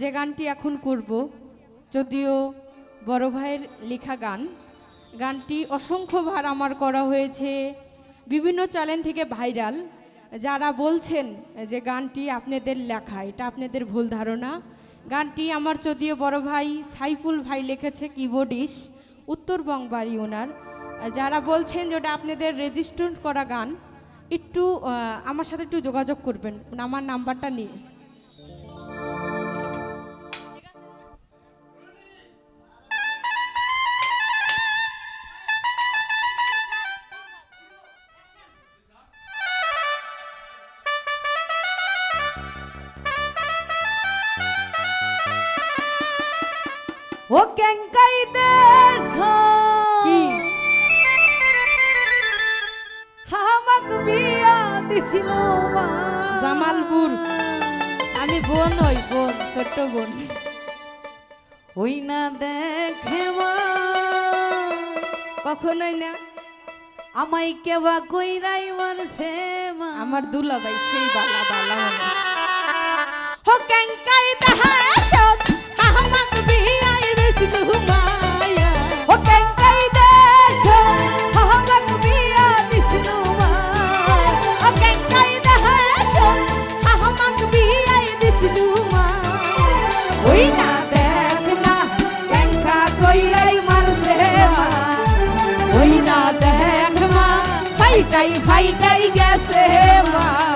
যে গানটি এখন করব, যদিও বড় ভাইয়ের লেখা গান। গানটি অসংখ্যবার আমার করা হয়েছে, বিভিন্ন চ্যানেল থেকে ভাইরাল। যারা বলছেন যে গানটি আপনাদের লেখা, এটা আপনাদের ভুল ধারণা। গানটি আমার যদিও বড় ভাই সাইফুল ভাই লিখেছে কিবোর্ডিস উত্তরবঙ্গ বাড়ি ওনার। যারা বলছেন যে ওটা আপনাদের রেজিস্টার করা গান, একটু আমার সাথে একটু যোগাযোগ করবেন, আমার নাম্বারটা নিয়ে। ও কেঙ্কাই দেশ হামাক বিয়া দিছিল জামালপুর। আমি বোন ওই বোন ছোট্ট বোন। ওই না দেখে মা। কখনোই না। আমাই কেবা কইরাই মানছে মা। আমার দুলা ভাই সেই বালা বালা মানুষ। ফাইটাই ফাইটাই গেছে মা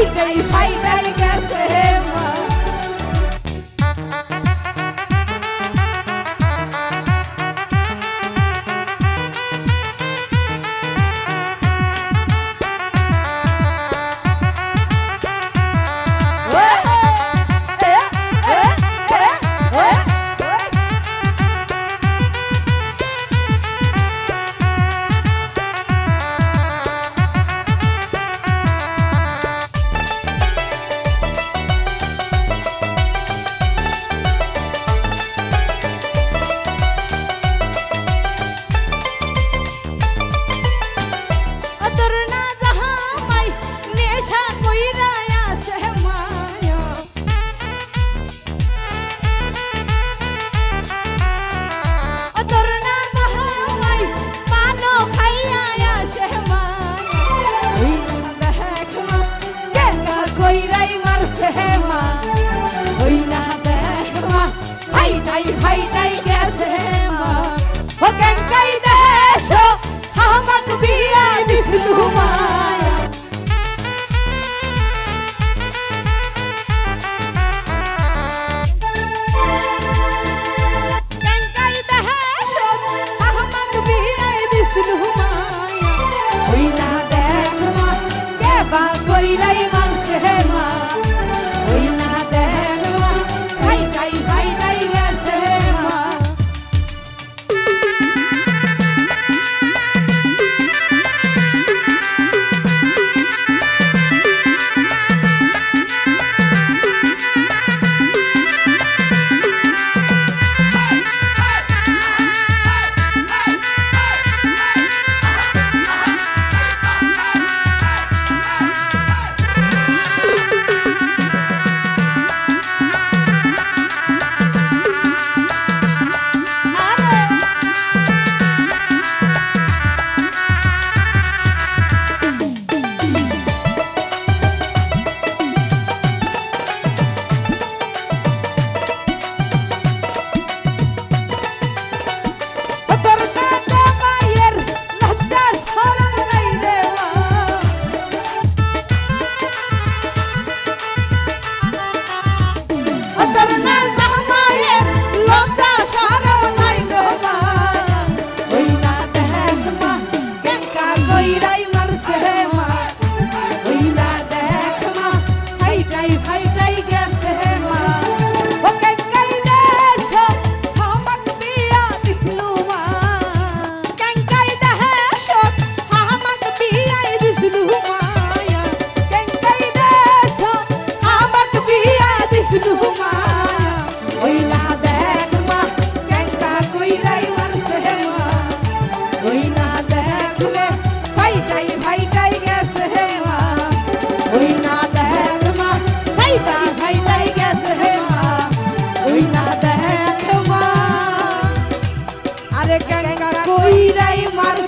কইরাই মারছে চিরাই মার